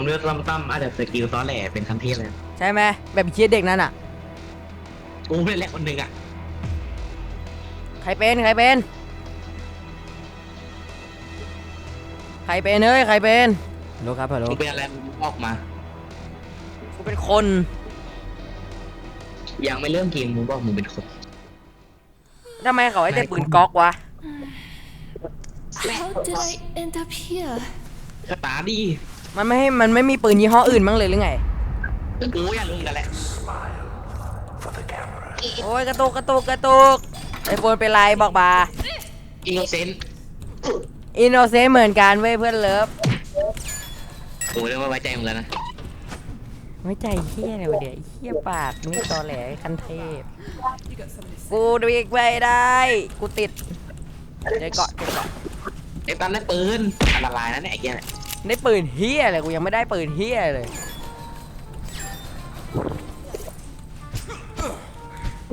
ผมเลือกตั้มตั้มอาจจะสกิลซ้อนแหล่เป็นคันเทพเลยใช่ไหมแบบเชียเด็กนั่นอะ กูเป็นแหละคนหนึ่งอะใครเป็นใครเป็น ใครเป็นเอ้ยใครเป็นฮัลโหลครับฮัลโหลมึงเป็นอะไรมึงออกมา กูเป็นคนยังไม่เริ่มเกมมึงบอกมึงเป็นคนทำไมเขาให้แต่ปืนก๊อกวะ How did I end up here? กระตาดี มันไม่ให้มันไม่มีปืนยี่ห้ออื่นบ้างเลยหรือไงกูอยากรู้กันแหละโอ้ยกระตุกกระตุกกระตุกไอโฟนเป็นไรบอกมาอินโนเซนต์อินโนเซนต์เหมือนกันเว้ยเพื่อนเลิฟกูเริ่มไม่ไว้ใจมึงแล้วนะไม่ใจเฮี้ยเลยวะเดี๋ยวไอ้เฮี้ยปากนี่ตอแหลคันเทพกูดูอีกไม่ได้ กูติดเดี๋ยวเกาะเดี๋ยวเกาะไอ้ตั้มได้ปืนอันตรายนะเนี่ยไอ้เหี้ยเนี่ย ได้ปืนเฮี้ยเลยกูยังไม่ได้ปืนเฮี้ยเลย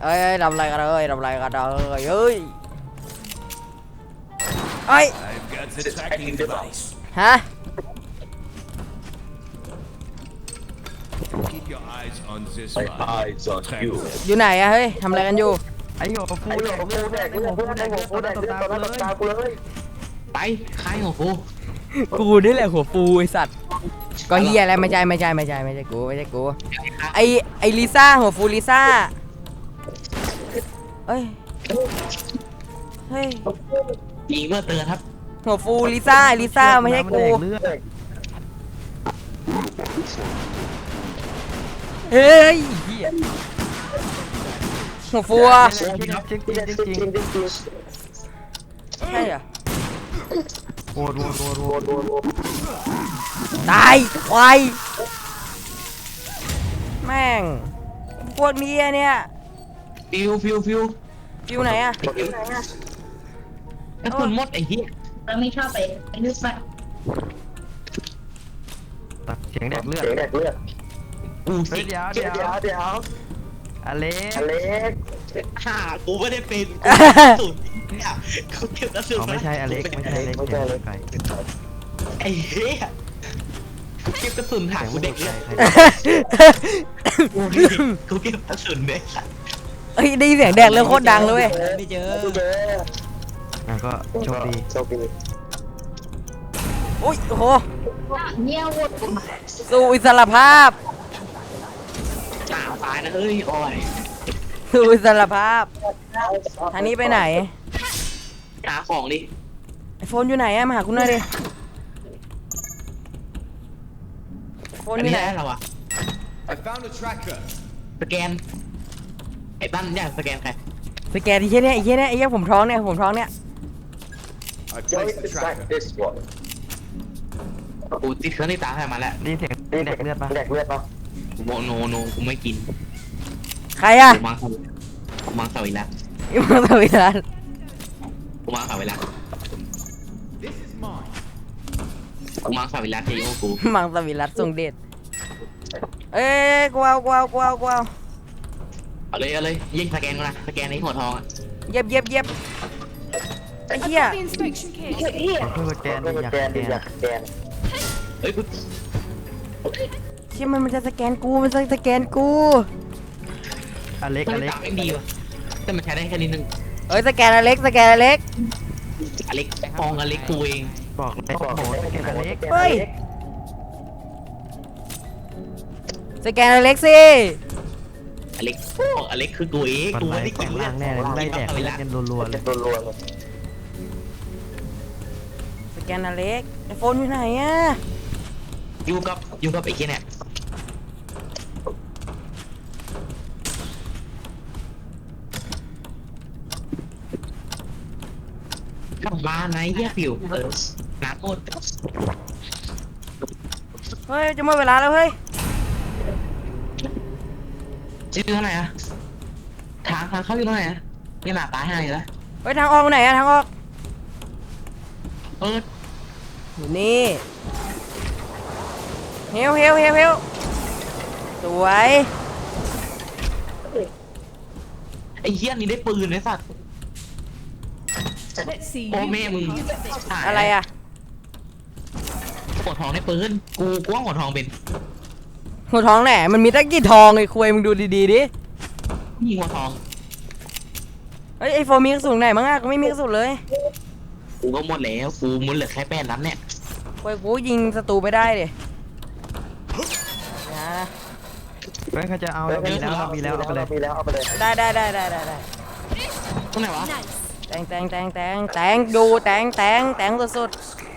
เอ้ยเอ้ยทำอะไรกันเอ้ยทำอะไรกันเอ้ยเอ้ยเอ้ย I've got the tracking device. ฮะ Keep your eyes on this My one. eyes on you. อยู่ไหนอะเฮ้ยทำอะไรกันอยู่ ไอ้หัวฟูแดกเลือดไอ้หัวฟูแดกเลือดต่อหน้าต่อตากูเลย ไปคายของ กูกูนี่แหละหัวฟูไอสัตว์ก็เฮียอะไรไม่ใช่ไม่ใช่ไม่ใช่ไม่ใช่กูไม่ใช่กูไอไอลิซ่าหัวฟูลิซ่าเอ้ยเฮ้ยยิงเมื่อเตือนครับหัวฟูลิซ่าลิซ่าไม่ใช่กูนแดกเลือดเฮ้ยเหี้ยหัวฟูอะเช็คจริงจริงจริงจริงใช่เหรอ โหดโหดโหดโหดโหดตายควายแม่งพวกนี้อะเนี่ยฟิวฟิวฟิวฟิวไหนอะไอ้ฟิวกระสุนหมดไอ้เหี้ยเราไม่ชอบไปไปนึกว่าตัดเสียงแดกเลือดกูเฮ้สิยเดี๋ยวเดี๋ยวเดี๋ยวอเล็กฮ่ากูไม่ได้เป็นกูเก็บกระสุน เนี่ยกูเก็บกระสุนอ๋อไม่ใช่อเล็กไม่ใช่อเล็กเสียงลูกไก่ไอ้เหี้ยกูเก็บกระสุนหาเสียงกูลูเด็กกเลไก่ยใครกูกูเก็บกระสุนเด็กสัตว์เฮ้ยได้ยินเสียงแดกเรื่องโคตรดังเลยเว้ยไม่เจออะก็โชคดีอุ้ยโอ้โหเนี่ยโหดสู่อิสรภาพหนาวตายนะเฮ้ยโอ้ยสู่อิสรภาพทางนี้ไปไหน หาของดิไอโฟนอยู่ไหนอะมาหาคุณหน่อยดิโฟนอันอยู่นี้ไหนได้เราอะ I found a tracker. สแกน ไอ้ตั้นเนี่ยสแกนใครสแกนไอ้เหี้ยเนี่ยไอ้เหี้ยเนี่ยไอ้เหี้ยผมท้องเนี่ยผมท้องเนี่ย I placed the tracker. this one. กูติดเครื่องที่ตาให้มาแล้วได้ยินเสียงแดกเลือดปะกูบอกโนโนกูไม่กินใครอะกูมังกูมังสวิรัตอีมังสวิรัต กูมังสวิรัต This is mine. กูมังสวิรัตที่โอ้กูมังสวิรัตทรงเดชเอ้ยกูเอากูเอากูเอากูเอาเอาเลยเอาเลยยิงสแกนกูนะสแกนไอ้หัวทองอะเย็บเย็บเย็บไอ้เหี้ย The inspection case. เพื่อสแกนดิอยากสแกนเฮ้ยกูเชี่ยมันมันจะสแกนกูมันจะสแกนกูอเล็กต้อองเล็ก ตามไม่ดีว่ะแต่มันใช้ได้แค่นี้นึง เอ้ยสแกนอเล็กสแกนอเล็กอเล็กฟองอเล็กกูเองบอกเลยโอ้โหสแกนอเล็กเฮ้ยสแกนอเล็กสิอเล็กโอ้อเล็กคือกูเองปันกูไล่ไม่ได้แปลกินงเลือร่าดงแน่เลยไล่แดกเลือดกันรัวๆเลยสแกนอเล็กไอโฟนอยู่ไหนอะอยู่กับอยู่กับไอ้เคียเนี่ย กลับบ้านนะไอ้เหี้ยฟิวเออน้ำหมดเฮ้ยจะหมดเวลาแล้วเฮ้ยชื่อเท่าไหร่อะทางทางเข้าอยู่ตรงไหนอะนี่หนาตายห่าอยู่แล้วเฮ้ยทางออกไหนอะทางออกเอออยู่นี่เฮวเฮวเฮวเฮวสวยไอ้เหี้ยนี่ได้ปืนไอ้สัตว์ Let's see โอ้ you แม่มึง use it. หายอะไรอะหัวทองในปืนกูกูว่าหัวทองเป็นหัวทองแหละมันมีตั้งกี่ทองไอ้คุยมึงดูดีๆดิ ยิงหัวทอง เฮ้ยไอโฟมีกระสุนไหนมั้งอะกูไม่มีกระสุนเลยกูก็หมดแล้วกูมุนเหลือแค่แป้นนั้นเนี่ยคุยกูยิงศัตรูไม่ได้ดินะเฮ้ยเขาจะเอาเรามีแล้วเรามีแล้วเอาไปเลย มีแล้วเอาไปเลยได้ได้ได้ได้ได้ได้ตรงไหนวะ Nice. แตงแตงแตงแตงแตงดูแตงแตงแตงสุดๆ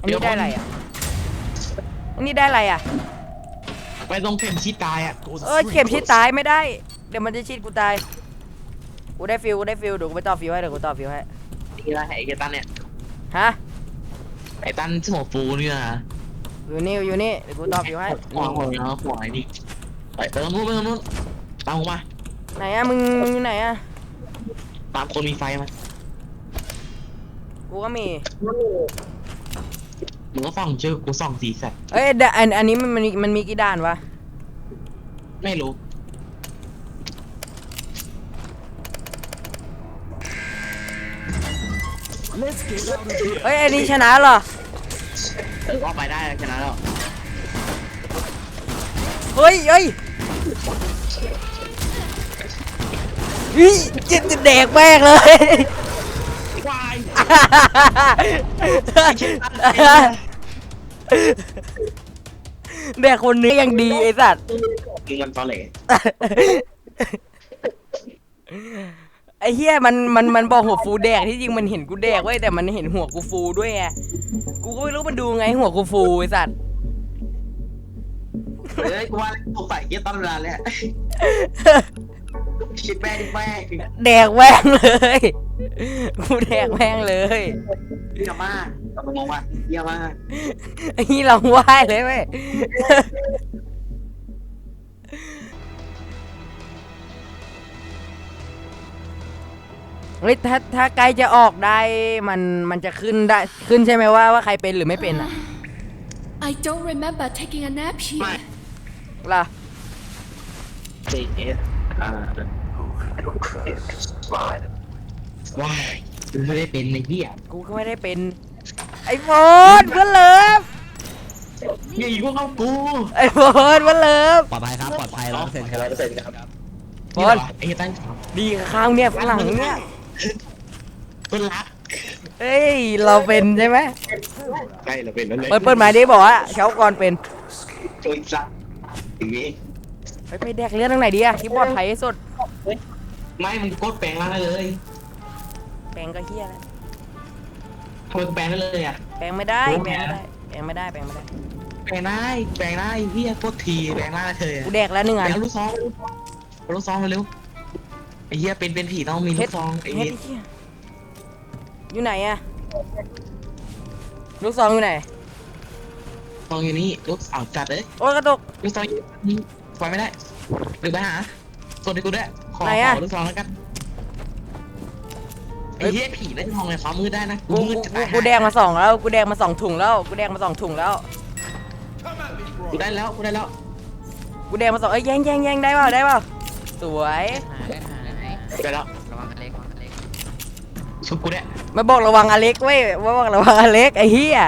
อันนี้ได้อะไรอะอันนี้ได้อะไรอะ ไปตรงเข็มชีตายอะเออเข็มชิดตายไม่ได้ เดี๋ยวมันจะชิดกูตาย กูได้ฟิลกูได้ฟิลเดี๋ยวกูไปต่อฟิลให้เดี๋ยวกูต่อฟิลให้นี่ละไอ้ไอ้ตันเนี่ย ฮะ ไอ้ตันสมองฟูนี่นะอยู่นี่อยู่นี่เดี๋ยวกูต่อฟิลให้หัวหัวหัวไอ้นี่ไปไปตรงนู้นไปตรงนู้นตามกูมา ไหนอะมึงมึงอยู่ไหนอะตามคนมีไฟมากูก็มีมึงก็ส่องชื่อกูส่องสีสัตว์เอ้ยเดี๋ยวอันอันนี้มันมันมีมันมีกี่ด่านวะไม่รู้เฮ้ยอันนี้ชนะเหรอเออว่าไปได้แล้วชนะแล้วเฮ้ยเฮ้ย อีจิตจะแดกแม่งเลยวายแดกคนนี้ยังดีไอ้สัตว์ มึงมันตอเหล่ไอ้เฮียมันมันมันบอกหัวฟูแดกที่จริงมันเห็นกูแดกเว้ยแต่มันเห็นหัวกูฟูด้วยไงกูก็ไม่รู้มันดูไงหัวกูฟูไอ้สัตว์เฮ้ยกูว่าสงสัยเกียร์ตั้งเวลาแล้ว คิดแม่ดิแม่แดกแม่งเลยกูแดกแม่งเลยเยี่ยมากกำลังงงว่าเยี่ยมากไอ้นี่เราไหว้เลยเว้ยเฮ้ยถ้าถ้าใกล้จะออกได้มันมันจะขึ้นได้ขึ้นใช่ไหมว่าว่าใครเป็นหรือไม่เป็นอะ I don't remember taking a nap ไม่ here. ล่ะเจเอสอ่าว้ายกูไม่ได้เป็นในที่อะกูก็ไม่ได้เป็น ไอโฟนเพื่อนเลิฟอย่าอยู่เข้ากูไอโฟนเพื่อนเลิฟ ปลอดภัยครับปลอดภัยร้อยเปอร์เซ็นต์ครับร้อยเปอร์เซ็นต์ครับบอล ไอ้ตั้งดีข้างเนี่ยฝรั่งเนี่ยต้นรักเอ้ยเราเป็นใช่ไหมใช่เราเป็นนั่นเลยเปิดเปิดหมายดิบอกว่าเช้าก่อนเป็นจุยซักอย่างนี้ ไปไปแดกเลือดตรงไหนดีอะที่ปลอดภัยที่สุดไม่มึงกดแปลงร่างได้เลยแปลงก็เฮียแล้วทำไมกูแปลงได้เลยอะ แปลงไม่ได้โอ้แปลงแหมไม่ได้แปลงไม่ได้แปลงไม่ได้แปลงได้แปลงได้เฮียโคตรทีแปลงร่างได้เธอกูแดกแล้วหนึ่งแปลอันงลูกซองลูกซองเร็วไอ้เฮียเป็นเป็นผีต้องมีเพลูชกรซองไอ้เพชเฮีรยเหี้ยอยู่ไหนอะลูกซองอยู่ไหนซองอยู่นี่ลูกสาวจัดเลยโอ้ยกระตกลูกซองอยู่ นี่ไฟไม่ได้หรือไปหาส่วนที่กูด้วยขอไหนขอะ อลูกซองแล้วกันไอ้เฮ้ยเฮียผีได้มองในฟ้ามืดได้นะกูมืดกูจะกูตายกูแดงมาสองแล้วกูแดงมาสองถุงแล้วกูแดงมาสองถุงแล้ว Come at me, bro. กูได้แล้วกูได้แล้วกูแดงมาสองเอ้ยแย่งแย่งแย่งได้เปล่าได้เปล่าสวยกูได้แล้วชุบกูได้มาบอกระวังอเล็กเว้ยมาบอกระวังอเล็กไอ้เหี้ย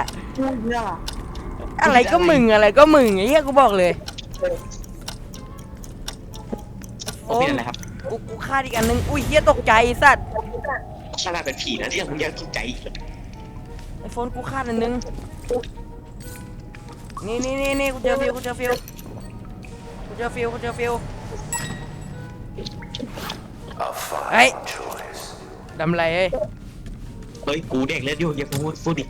อะไรก็มึงอะไรก็มึงไอ้เหี้ยกูบอกเลย โอ้เป็นอะไรครับกูกูฆ่าดอีกอันนึงอุ้ยเหี้ยตกใจไอ้สัตว์ขนาดเป็นผีนะที่ยังมึงยังตกใจอีกเหรอไอโฟนกูฆ่าดอันนึงนี่นี่นี่นี่กูเจอฟิวกูเจอฟิวกูเจอฟิวกูเจอฟิวเฮ้ยดำไรเอ้ยเฮ้ยกูเด็กเลือดอยู่อย่าพูดพูดดิ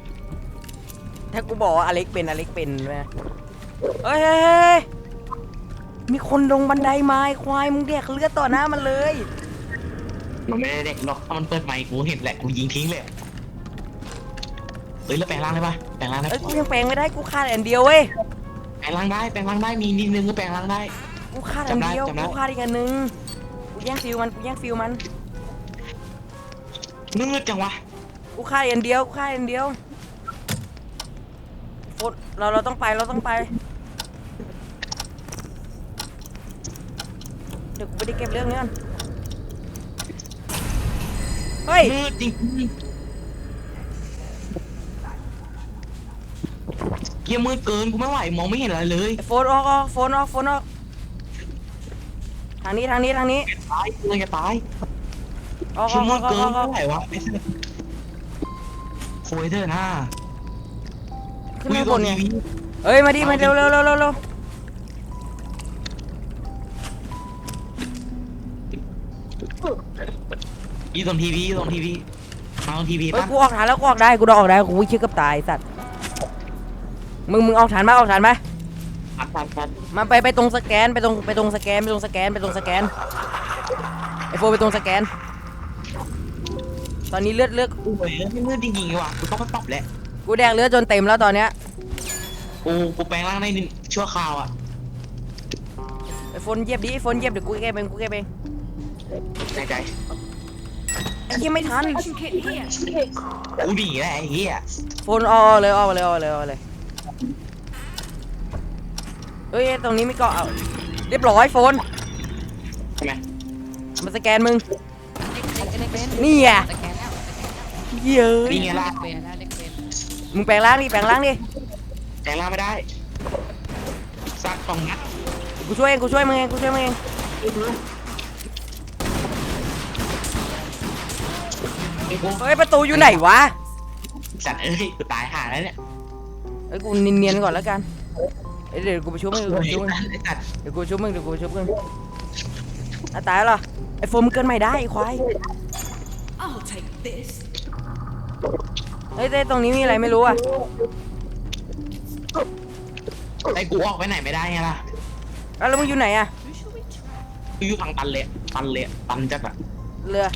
ถ้ากูบอกว่าอเล็กเป็นอเล็กเป็นไหมเฮ้ยเฮ้ยเฮ้ย มีคนลงบันไดมาไอ้ควายมึงแดกเลือดต่อหน้ามันเลย มันไม่ได้เด็กหรอกถ้ามันเปิดไมค์กูเห็นแหละกูยิงทิ้งเลยเฮ้ยแล้วแปลงร่างได้ปะแปลงร่างได้เอ้ยกูยังแปลงไม่ได้กูฆ่าดอันเดียวเว้ยแปลงร่างได้แปลงร่างได้มีนิดนึงก็แปลงร่างได้ กูฆ่าดอันเดียวจำได้จำได้ กูฆ่าดอีกอันนึงกูแย่งฟิวมันกูแย่งฟิวมันมืดจังวะกูฆ่าดอันเดียวกูฆ่าดอันเดียวโฟนเราเราต้องไปเราต้องไป เดี๋ยวกูไปได้เก็บเรื่องนี้ก่อนเฮ้ยมืดจริงเยี่ยมืดเกินกูไม่ไหวมองไม่เห็นอะไรเลยไอ้โฟนออกออกโฟนออกโฟนออกทางนี้ทางนี้ทางนี้ตายเลยจะตายออกอชั่อวกโมอองกออกออกออกเกินเท่าไหร่วะไอ้เสื้อโคยเธอหน้าขึ้นข้างบนเนี่ยเอ้ยมาดิมาเร็วเร็วเร็วเร็วเร็ว ยี่ตรงทีวียี่ตรงทีวีมาตรงทีวีเฮ้ยป่ะกูออกฐานแล้วกูออกได้กูออกได้กูวิ่งชื่อกับตายไอ้สัตว์มึงมึงออกฐานมาออกฐานมาอัดอัดอัดมาไปไปตรงสแกนไปตรงไปตรงสแกนไปตรงสแกนไปตรงสแกนไอโฟนไปตรงสแกน ตอนนี้เลือดเลือดโอ้ยไม่มืดจริงๆว่ะกูต้องไปปรับแหละกูแดงเลือดจนเต็มแล้วตอนเนี้ยกูกูแปลงร่างได้หนึ่งชั่วคราวอะไอโฟนเหยียบดิไอโฟนเหยียบเดี๋ยวกูแก้เองกูแก้เองในใจ ไอ้เหี้ยไม่ทัน กูดีแหละไอ้เหี้ยโฟนออเลยออเลยออเลยออเลยเอ้ยตรงนี้ไม่เกาะเอาเรียบร้อยโฟนใช่ไหมมาสแกนมึง นี่ไงเย้ยนี่ไงล่ะมึงแปลงร่างดิแปลงร่างดิแปลงร่างไม่ได้สักสองนัดกูช่วยเองกูช่วยมึงเองกูช่วยมึงเอง ไอ้กู เฮ้ยประตูอยู่ไหนวะสัตว์เอ้ยกูตายห่าแล้วเนี่ยเอ้ยกูเนียนๆก่อนแล้วกันเอ้ยเดี๋ยวกูไปช่วยมึงเดี๋ยวกูไปช่วยมึงไอ้สัตว์เดี๋ยวกูไปช่วยมึงเดี๋ยวกูไปช่วยมึงอะตายแล้วเหรอไอ้โฟมมึงเกินใหม่ได้ไอ้ควาย I'll take this. เฮ้ยเต้ตรงนี้มีอะไรไม่รู้อะไอ้กูออกไปไหนไม่ได้ไงล่ะอ้าวแล้วมึงอยู่ไหนอะกูอยู่ทางตันเลยอะตันเลยอะตันจัดอะเรือ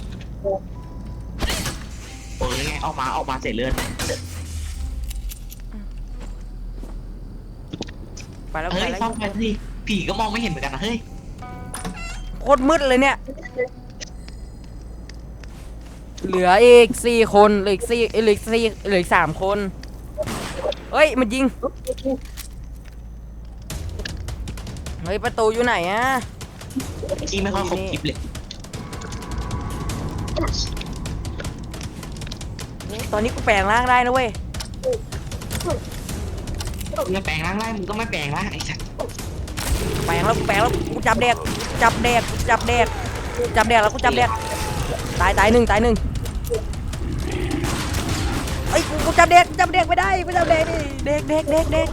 เออไงออกมาออกมาเสร็จเลือดไปแล้วเฮ้ไปยแล้วซ่อมไปสิผีก็มองไม่เห็นเหมือนกันนะเฮ้ยโคตรมืดเลยเนี่ย เหลืออีกสี่คนเหลืออีกสี่เอ้ยเหลืออีกสี่เหลืออีกสามคน เฮ้ย มันยิง เฮ้ย ประตูอยู่ไหนอะจริงไม่ค่อยครบคลิปเลย ตอนนี้กูแปลงร่างได้นะเว้ย มึงจะแปลงร่างได้มึงก็ไม่แปลงร่างไอ้สัตว์แปลงแล้วกูแปลงแล้วกูจับแดกกูจับแดกกูจับแดกกูจับแดกแล้วกูจับแดกตายตายหนึ่งตายหนึ่งไอ้ยกูกูจับแดกจับแดกไม่ได้กูจับแดกดิเด็กเด็กเด็กเด็ก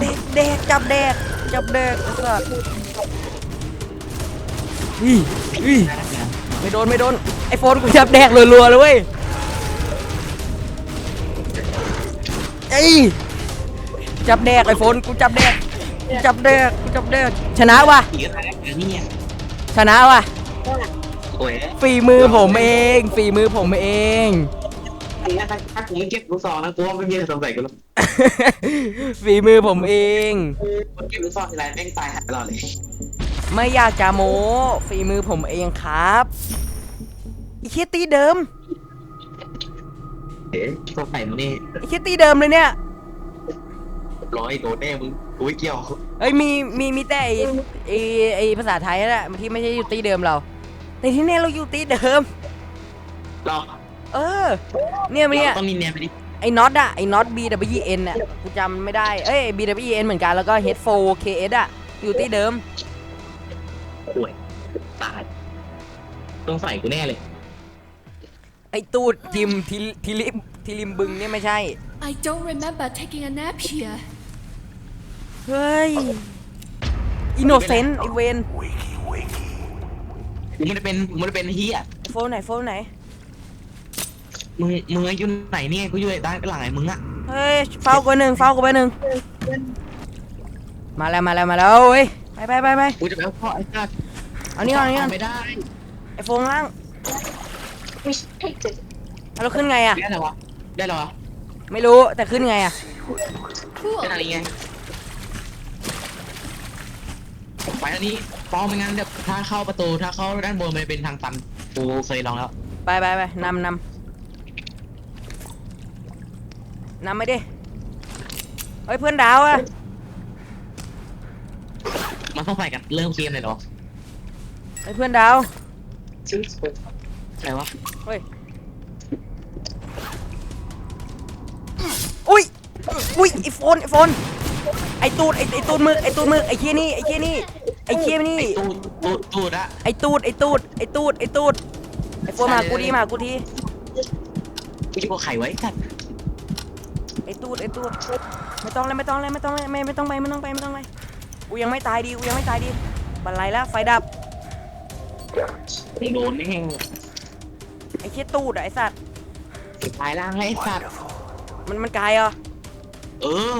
เด็กเด็กจับแดกจับแดกไอ้สัสอีอีได้แล้วเนี่ยไม่โดนไม่โดนไอโฟนกูจับแดกรัวๆเลยเว้ย ไอ้ยจับแดกไอโฟนกูจับแดกกูจับแดกกูจับแดกชนะว่ะผีก็ตายแล้วเนี่ยชนะว่ะโอ้ยฝีมือผมเองฝีมือผมเองถ้าถ้ากูไม่เก็บลูกซองนะกูว่าไม่มีอะไรสงสัยกูหรอกฝีมือผมเอง กูเก็บลูกซองทีไรแม่งตายหายตลอดเลยไม่อยากจะโม้ฝีมือผมเองครับไอีเคียตีเดิม เอ๊ะสงสัยมึงนี่ไอีเคียตีเดิมเลยเนี่ยร้อยโดนแน่มึงกูไม่เกี่ยวเอ้ยมีมีมีแต่ไอไอไอภาษาไทยนั่นแหละที่ไม่ใช่อยู่ตีเดิมเรา แต่ที่เนี่ยเราอยู่ตีเดิมรอเออ เนี่ยเนี่ยต้องมีเนียนไปดิไอ้น็อตอะไอ้น็อต B W N อะกูจำไม่ได้ เอ้ย B W N เหมือนกันแล้วก็ H 4 K S อะอยู่ที่เดิม ป่วยตายต้องใส่กูแน่เลย ไอ้ตูดทิมทิลทิลิมทิลิมบึงเนี่ยไม่ใช่ I don't remember taking a nap here. เฮ้ยอินโนเซนต์ไอเวนมึงไม่ได้เป็นมึงไม่ได้เป็นเฮียโฟนไหนโฟนไหน มึงมึงอยู่ไหนเนี่ยกูอยู่ด้านหลังไหนมึงอะเฮ้ยเฝ้ากูไปหนึ่งเฝ้ากูไปหนึ่งมาแล้วมาแล้วมาแล้วเฮ้ยไปไปไปไปกูจะไปเอาพ่อไอ้สัสเอานี่ก่อนเอานี่ก่อนไม่ได้ไอโฟนล่าง เอาเราขึ้นไงอะได้เหรอวะได้เหรอวะไม่รู้แต่ขึ้นไงอะ Cool. เป็นอะไรไงไปอันนี้ปอไม่งั้นเดี๋ยวถ้าเข้าประตูถ้าเข้าด้านบนมันจะเป็นทางตันกูเคยลองแล้วไปไปไปนำนำนำไปดิเฮ้ยเพื่อนดาวอะมันต้องใส่กันเริ่มเกมเลยเหรอเฮ้ยเพื่อนดาวอะ ไรวะ เฮ้ย อุ้ย อุ้ยไอโฟนไอโฟน ไอตูดไอไอตูดมึกไอตูดมึกไอเคียนี่ไอเคียนี่ไอเคียนี่ ไอ้ตูดตูดตูดอะไอตูดไอตูดไอตูดไอตูดไอโฟนมาหากูทีมาหากูทีกูจะกลัวไข่ไว้สัตว์ไอตูดไอตูดไม่ต้องเลยไม่ต้องเลยไม่ต้องเลยไม่ไม่ต้องไปไม่ต้องไปไม่ต้องไปกูยังไม่ตายดีกูยังไม่ตายดีบันไลแล้วไฟดับโดนแน่งไอ เคียตูดอะไอสัตว์ ตายล่างให้ไอ้สัตว์มันมันไกลเหรอเออ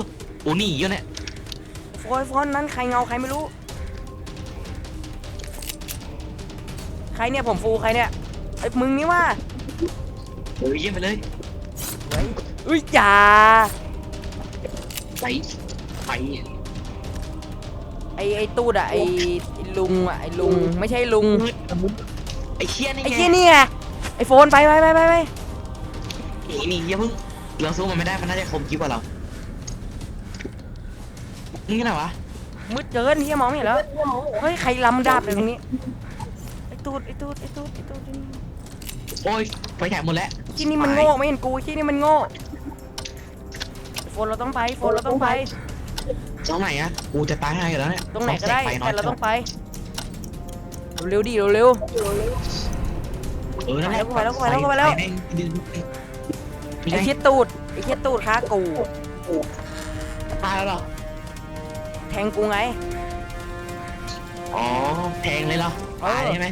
กูหนีอยู่เนี่ยโฟนโฟนนั้นใครเงาใครไม่รู้ ใครเนี่ยผมฟูใครเนี่ยไอ้ยมึงนี่ว่าเออเยี่ยมไปเลยเฮ้ยอุ้ยจ่าไปไปไอ้ไอ้ตูดอะไอ้ไอ้ลุงอะไอ้ลุงไม่ใช่ลุงมืดไอ้เชี่ยนี่ไอ้ไงเชี่ยนี่ไง ไอ้โฟนไปไปไปไปไปหนีหนีอย่าเพิ่งเราสู้มันไม่ได้มันน่าจะคมกิ๊บกว่าเรานี่ไงวะมืดเกินที่มองไม่เห็นแล้วเฮ้ยใครลำดาบเลยตรงนี้ไอ้ตูดไอ้ตูดไอ้ตูดไอ้ตูดโอ้ยไฟแฉกหมดแล้วที่นี่มันโง่ไม่เห็นกูที่นี่มันโง่โฟนเราต้องไปโฟนเราต้องไปตรงไหนอะกูจะตายให้อยู่แล้วเนี่ยตรงไหนก็ได้ฟแสน้อแต่ยเราต้องไปเร็วๆดิเร็ว เออนั่นแหละไปแล้วไปแล้วไปแล้วม่ๆไม่ไอ้ใช่เชี่ยตูดไอ้เชี่ยตูดค้ากูตายแล้วเหรอแทงกูไง อ๋อแทงเลยเหรอเออตายใช่ไหม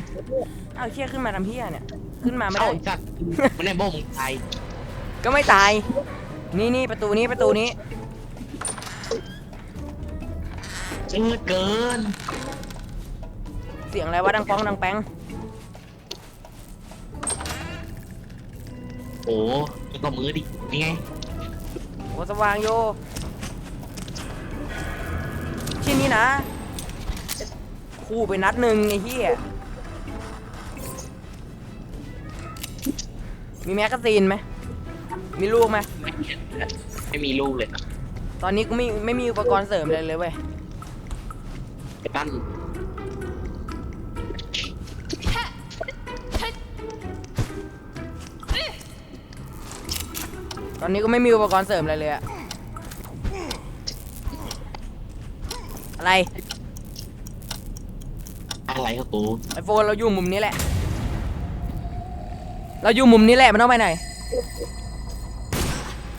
เอ้าเชี่ยขึ้นมาทำเพี้ยเนี่ย ขึ้นมาไม่เอ้าได้จัดมันได้โบ้มึงตายก็ไม่ตาย นี่นี่ประตูนี้ประตูนี้ เจอเกิน เสียงอะไรวะดังป้องดังแป้ง โอ้ยก็มือดิ นี่ไง โอ้สว่างโยชิ้นนี้นะคู่ไปนัดหนึ่งไอ้เหี้ยมีแมกกาซีนไหมมีลูกไหมไม่มีลูกเลยตอนนี้กูไม่ไม่มีอุปกรณ์เสริมเลยเลยเว้ยไอ้ตั้น ตอนนี้กูไม่มีอุปกรณ์เสริมอะไรเลยอะอะไร อะไรครับกูไอโฟนเราอยู่มุมนี้แหละ เราอยู่มุมนี้แหละมันต้องไปไหน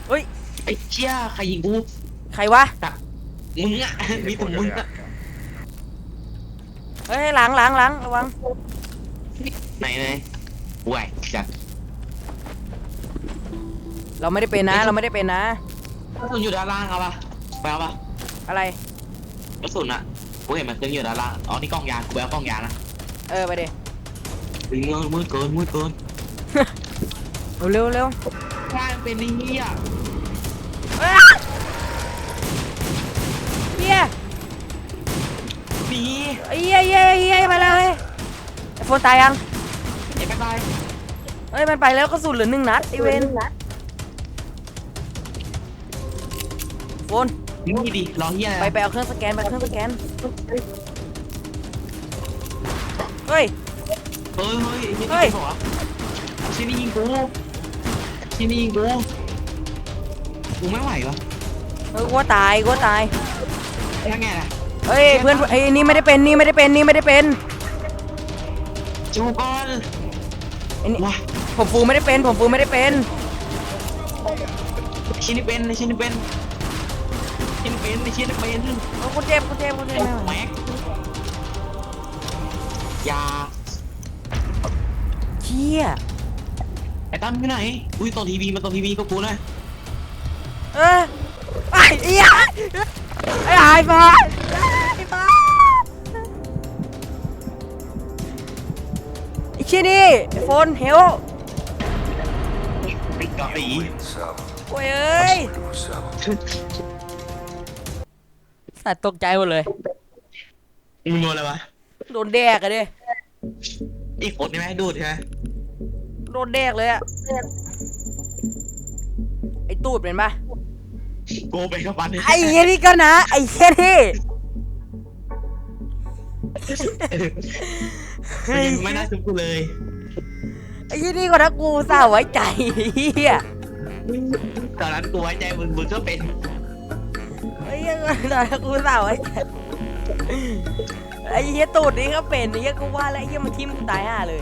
เฮ้ย ไอ้เชี่ยใครยิงกูใครวะ ตัดมึงอะมีแต่มึงอะเฮ้ยหลังหลังหลังระวังไหนไหนห่วยจัด เราไม่ได้เป็นนะ เราไม่ได้เป็นนะ กระสุนอยู่ด้านล่างเอาปะไปเอาปะอะไร กระสุนอะกูเห็นมันขึ้นอยู่ด้านล่าง อ๋อ นี่กล้องยางกูไปเอากล้องยางนะเออไปดิมือมือเกินมือเกินเร็วเร็วเร็วกลางเป็นไอ้เหี้ยอ้าเฮียหนีไอ้เฮียเฮียเฮียไปแล้วเฮ้ยไอโฟนตายยัง ไอ้แป๊บตายเฮ้ยมันไปแล้วก็สุดเหลือหนึ่งนัดไอเวน โฟนนี่ดิรอเหี้ยอะไรไปไปเอาเครื่องสแกนไปเครื่องสแกนเฮ้ย เฮ้ยเฮ้ยไอ้เหี้ยเฮ้ยนี่บอกว่าที่นี่ยิงกูที่นี่ยิงกูกูไม่ไหววะเฮ้ยกูว่าตายกูว่าตายยังไงล่ะเฮ้ยเพื่อนไอ้ยนี่ไม่ได้เป็นนี่ไม่ได้เป็นนี่ไม่ได้เป็นจูก่อนไอ้นี่ว้าผมฟูไม่ได้เป็นผมฟูไม่ได้เป็นชิ้นนี้เป็นชิ้นนี้เป็น ชิ้นนี้เป็นชิ้นนี้เป็นโอ้กูเจ็บกูเจ็บกูเจ็บไม่ไหวแม็กยาเชี่ยไอ้ตั้มที่ไหน อุ้ยตัวทีวีมาตัวทีวีก็กูนะเออไอ้เอี้ยไอ้หายไปไอ้บ้าไอ้เชี่ยนี่ไอ้โฟนเฮลติดเกาหลีโอ้ยเอ้ย สัตว์ตกใจหมดเลย มึงโดนอะไรวะโดนแดกอะดิอีกคนใช่ไหมดูดใช่ไหมโดนแดกเลยอะไอ้ตูดเป็นปะโกไปกับมันไอ้เหี้ยนี่ก็นะ ไอ้เหี้ยนี่ไม่น่าชุบกูเลย ไอ้เหี้ยนี่ก็นะกูสาวไว้ใจเหี้ยตอนนั้นกูไว้ใจมึงมึงก็เป็นอ้ เหี้ยตอนกูเสาไอ้แจ๊ไอ้เหี้ยตูดนี่ก็เป็นไอ้เหี้ยกูว่าแล้วไอ้เหี้ยมันทิ่มกูตายห่าเลย